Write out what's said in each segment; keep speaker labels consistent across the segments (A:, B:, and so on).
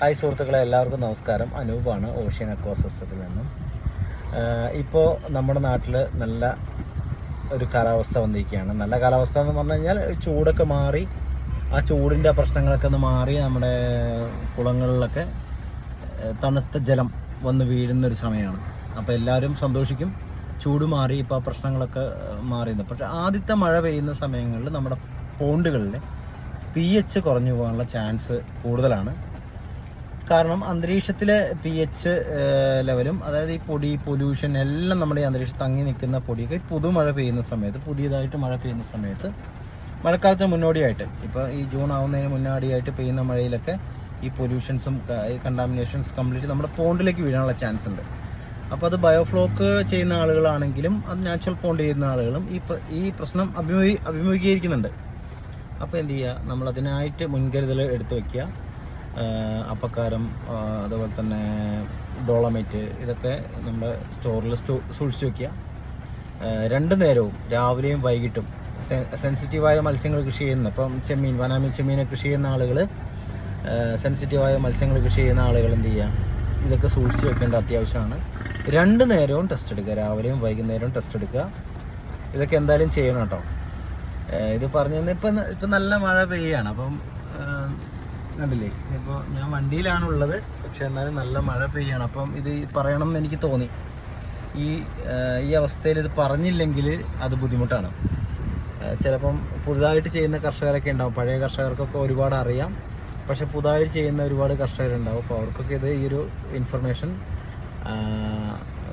A: Hi സുഹൃത്തുക്കളെ എല്ലാവർക്കും നമസ്കാരം. അനൂപാണ് ഓഷ്യൻ അക്വാ സിസ്റ്റത്തിൽ നിന്നും ഇപ്പോൾ നമ്മുടെ നാട്ടിൽ നല്ല ഒരു കാലാവസ്ഥ വന്നിരിക്കുകയാണ്. നല്ല കാലാവസ്ഥ എന്ന് പറഞ്ഞു കഴിഞ്ഞാൽ ചൂടൊക്കെ മാറി ആ ചൂടിന്റെ പ്രശ്നങ്ങളൊക്കെ ഒന്ന് മാറി നമ്മുടെ കുളങ്ങളിലൊക്കെ തണുത്ത ജലം വന്ന് വീഴുന്നൊരു സമയമാണ്. അപ്പോൾ എല്ലാവരും സന്തോഷിക്കും. ചൂട് മാറി ഇപ്പോൾ ആ പ്രശ്നങ്ങളൊക്കെ ഏഹ്, മാറിയെന്ന്. പക്ഷേ ആദ്യത്തെ മഴ പെയ്യുന്ന സമയങ്ങളിൽ നമ്മുടെ പോണ്ടുകളിൽ പി എച്ച് കുറഞ്ഞു പോകാനുള്ള ചാൻസ് കൂടുതലാണ്. കാരണം അന്തരീക്ഷത്തിലെ പി എച്ച് ലെവലും അതായത് ഈ പൊടി പൊല്യൂഷൻ എല്ലാം നമ്മുടെ ഈ അന്തരീക്ഷത്തിൽ തങ്ങി നിൽക്കുന്ന പൊടിയൊക്കെ പുതുമഴ പെയ്യുന്ന സമയത്ത് പുതിയതായിട്ട് മഴ പെയ്യുന്ന സമയത്ത് മഴക്കാലത്തിന് മുന്നോടിയായിട്ട് ഇപ്പോൾ ഈ ജൂൺ ആവുന്നതിന് മുന്നോടിയായിട്ട് പെയ്യുന്ന മഴയിലൊക്കെ ഈ പൊല്യൂഷൻസും കണ്ടാമിനേഷൻസ് കംപ്ലീറ്റ് നമ്മുടെ പോണ്ടിലേക്ക് വീഴാനുള്ള ചാൻസ് ഉണ്ട്. അപ്പോൾ അത് ബയോഫ്ലോക്ക് ചെയ്യുന്ന ആളുകളാണെങ്കിലും അത് നാച്ചുറൽ പോണ്ട് ചെയ്യുന്ന ആളുകളും ഈ ഈ പ്രശ്നം അഭിമുഖീ അഭിമുഖീകരിക്കുന്നുണ്ട്. അപ്പോൾ എന്ത് ചെയ്യുക? നമ്മൾ അതിനായിട്ട് മുൻകരുതൽ എടുത്തു വയ്ക്കുക അപ്പക്കാരം അതുപോലെ തന്നെ ഡോളമൈറ്റ് ഇതൊക്കെ നമ്മുടെ സ്റ്റോറിൽ സ്റ്റോ സൂക്ഷിച്ചു വയ്ക്കുക രണ്ടു നേരവും രാവിലെയും വൈകിട്ടും സെൻസിറ്റീവായ മത്സ്യങ്ങൾ കൃഷി ചെയ്യുന്ന ഇപ്പം ചെമ്മീൻ വനാമി ചെമ്മീനെ കൃഷി ചെയ്യുന്ന ആളുകൾ സെൻസിറ്റീവായ മത്സ്യങ്ങൾ കൃഷി ചെയ്യുന്ന ആളുകൾ എന്ത് ചെയ്യുക? ഇതൊക്കെ സൂക്ഷിച്ചു വെക്കേണ്ട അത്യാവശ്യമാണ്. രണ്ട് നേരവും ടെസ്റ്റ് എടുക്കുക. രാവിലെയും വൈകുന്നേരവും ടെസ്റ്റ് എടുക്കുക. ഇതൊക്കെ എന്തായാലും ചെയ്യണം കേട്ടോ. ഇത് പറഞ്ഞു ഇപ്പം ഇപ്പം നല്ല മഴ പെയ്യാണ്. അപ്പം കണ്ടില്ലേ? ഇപ്പോൾ ഞാൻ വണ്ടിയിലാണ് ഉള്ളത് പക്ഷെ എന്നാലും നല്ല മഴ പെയ്യാണ്. അപ്പം ഇത് പറയണം എന്ന് എനിക്ക് തോന്നി. ഈ ഈ അവസ്ഥയിൽ ഇത് പറഞ്ഞില്ലെങ്കിൽ അത് ബുദ്ധിമുട്ടാണ്. ചിലപ്പം പുതുതായിട്ട് ചെയ്യുന്ന കർഷകരൊക്കെ ഉണ്ടാവും. പഴയ കർഷകർക്കൊക്കെ ഒരുപാട് അറിയാം. പക്ഷെ പുതുതായിട്ട് ചെയ്യുന്ന ഒരുപാട് കർഷകരുണ്ടാവും. അപ്പോൾ അവർക്കൊക്കെ ഇത് ഈ ഒരു ഇൻഫർമേഷൻ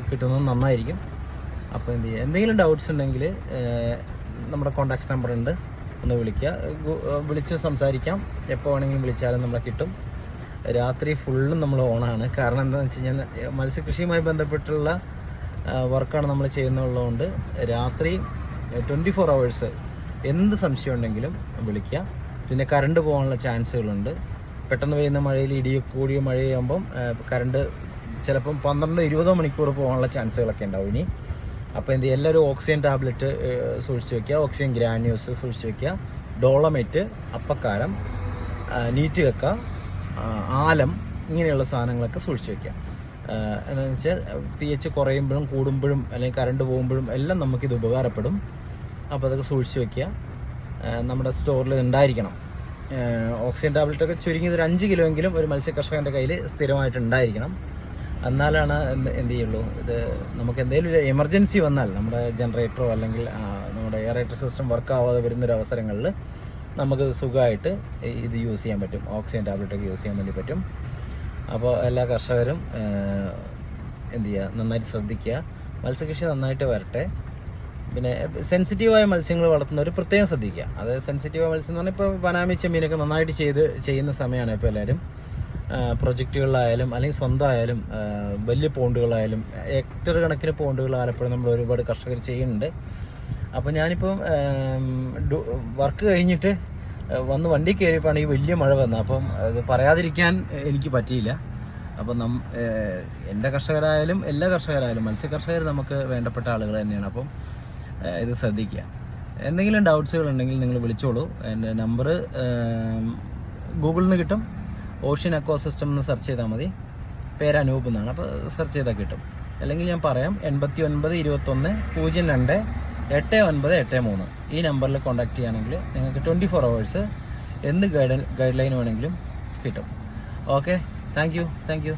A: കിട്ടുന്നത് നന്നായിരിക്കും. അപ്പോൾ എന്ത് ചെയ്യുക എന്തെങ്കിലും ഡൗട്ട്സ് ഉണ്ടെങ്കിൽ നമ്മുടെ കോൺടാക്ട് നമ്പർ ഉണ്ട്. ഒന്ന് വിളിക്കുക. വിളിച്ച് സംസാരിക്കാം. എപ്പോൾ വേണമെങ്കിലും വിളിച്ചാലും നമ്മളെ കിട്ടും. രാത്രി ഫുള്ളും നമ്മൾ ഓണാണ്. കാരണം എന്താണെന്ന് വെച്ച് കഴിഞ്ഞാൽ മത്സ്യകൃഷിയുമായി ബന്ധപ്പെട്ടുള്ള വർക്കാണ് നമ്മൾ ചെയ്യുന്നുള്ളതുകൊണ്ട് രാത്രി ട്വന്റി ഫോർ അവേഴ്സ് എന്ത് സംശയം ഉണ്ടെങ്കിലും വിളിക്കുക. പിന്നെ കറണ്ട് പോകാനുള്ള ചാൻസുകളുണ്ട്. പെട്ടെന്ന് പെയ്യുന്ന മഴയിൽ ഇടിയോ കൂടിയ മഴയാകുമ്പം കറണ്ട് ചിലപ്പം പന്ത്രണ്ട് ഇരുപതോ മണിക്കൂർ പോകാനുള്ള ചാൻസുകളൊക്കെ ഉണ്ടാവും ഇനി. അപ്പോൾ എന്ത് എല്ലാവരും ഓക്സിജൻ ടാബ്ലറ്റ് സൂക്ഷിച്ച് വെക്കുക. ഓക്സിജൻ ഗ്രാന്യൂസ് സൂക്ഷിച്ച് വെക്കുക. ഡോളമൈറ്റ് അപ്പക്കാരം നീറ്റ് കക്ക ആലം ഇങ്ങനെയുള്ള സാധനങ്ങളൊക്കെ സൂക്ഷിച്ച് വെക്കുക. എന്താണെന്ന് വെച്ചാൽ പി എച്ച് കുറയുമ്പോഴും കൂടുമ്പോഴും അല്ലെങ്കിൽ കറണ്ട് പോകുമ്പോഴും എല്ലാം നമുക്കിത് ഉപകാരപ്പെടും. അപ്പോൾ അതൊക്കെ സൂക്ഷിച്ച് വെക്കുക. നമ്മുടെ സ്റ്റോറിൽ ഉണ്ടായിരിക്കണം. ഓക്സിജൻ ടാബ്ലറ്റൊക്കെ ചുരുങ്ങിയത് ഒരു അഞ്ച് കിലോ എങ്കിലും ഒരു മത്സ്യ കർഷകന്റെ കയ്യിൽ സ്ഥിരമായിട്ട് ഉണ്ടായിരിക്കണം. എന്നാലാണ് എന്ത് ചെയ്യുള്ളൂ? ഇത് നമുക്ക് എന്തെങ്കിലും ഒരു എമർജൻസി വന്നാൽ നമ്മുടെ ജനറേറ്ററോ അല്ലെങ്കിൽ നമ്മുടെ എയറേറ്റർ സിസ്റ്റം വർക്ക് ആവാതെ വരുന്നൊരു അവസരങ്ങളിൽ നമുക്ക് സുഖമായിട്ട് ഇത് യൂസ് ചെയ്യാൻ പറ്റും. ഓക്സിജൻ ടാബ്ലറ്റ് ഒക്കെ യൂസ് ചെയ്യാൻ വേണ്ടി പറ്റും. അപ്പോൾ എല്ലാ കർഷകരും എന്തു ചെയ്യുക? നന്നായിട്ട് ശ്രദ്ധിക്കുക. മത്സ്യകൃഷി നന്നായിട്ട് വരട്ടെ. പിന്നെ സെൻസിറ്റീവായ മത്സ്യങ്ങൾ വളർത്തുന്നവർ പ്രത്യേകം ശ്രദ്ധിക്കുക. അതായത് സെൻസിറ്റീവായ മത്സ്യം എന്ന് പറഞ്ഞാൽ ഇപ്പോൾ വനാമി ചെമ്മീനൊക്കെ നന്നായിട്ട് ചെയ്ത് ചെയ്യുന്ന സമയമാണ് ഇപ്പോൾ എല്ലാവരും. പ്രൊജക്റ്റുകളിലായാലും അല്ലെങ്കിൽ സ്വന്തമായാലും വലിയ പോണ്ടുകളായാലും ഹെക്ടർ കണക്കിന് പോണ്ടുകൾ ആലപ്പുഴ നമ്മൾ ഒരുപാട് കർഷകർ ചെയ്യുന്നുണ്ട്. അപ്പോൾ ഞാനിപ്പം വർക്ക് കഴിഞ്ഞിട്ട് വന്ന് വണ്ടി കയറിയപ്പോഴാണ് ഈ വലിയ മഴ വന്നത്. അപ്പം അത് പറയാതിരിക്കാൻ എനിക്ക് പറ്റിയില്ല. അപ്പം നം എന്റെ കർഷകരായാലും എല്ലാ കർഷകരായാലും മത്സ്യ കർഷകർ നമുക്ക് വേണ്ടപ്പെട്ട ആളുകൾ തന്നെയാണ്. അപ്പം ഇത് ശ്രദ്ധിക്കുക. എന്തെങ്കിലും ഡൗട്ട്സുകൾ ഉണ്ടെങ്കിൽ നിങ്ങൾ വിളിച്ചോളൂ. എന്റെ നമ്പർ ഗൂഗിളിൽ നിന്ന് കിട്ടും. ഓഷ്യൻ അക്വാ സിസ്റ്റം എന്ന് സെർച്ച് ചെയ്താൽ മതി. പേര് അനൂപ് എന്നാണ്. അപ്പോൾ സെർച്ച് ചെയ്താൽ കിട്ടും. അല്ലെങ്കിൽ ഞാൻ പറയാം എൺപത്തി ഒൻപത് ഇരുപത്തൊന്ന് പൂജ്യം രണ്ട് എട്ട് ഒൻപത് എട്ട് മൂന്ന്. ഈ നമ്പറിൽ കോൺടാക്ട് ചെയ്യുകയാണെങ്കിൽ നിങ്ങൾക്ക് ട്വന്റി ഫോർ അവേഴ്സ് എന്ത് ഗൈഡ് ഗൈഡ് ലൈൻ വേണമെങ്കിലും കിട്ടും. Okay thank you thank you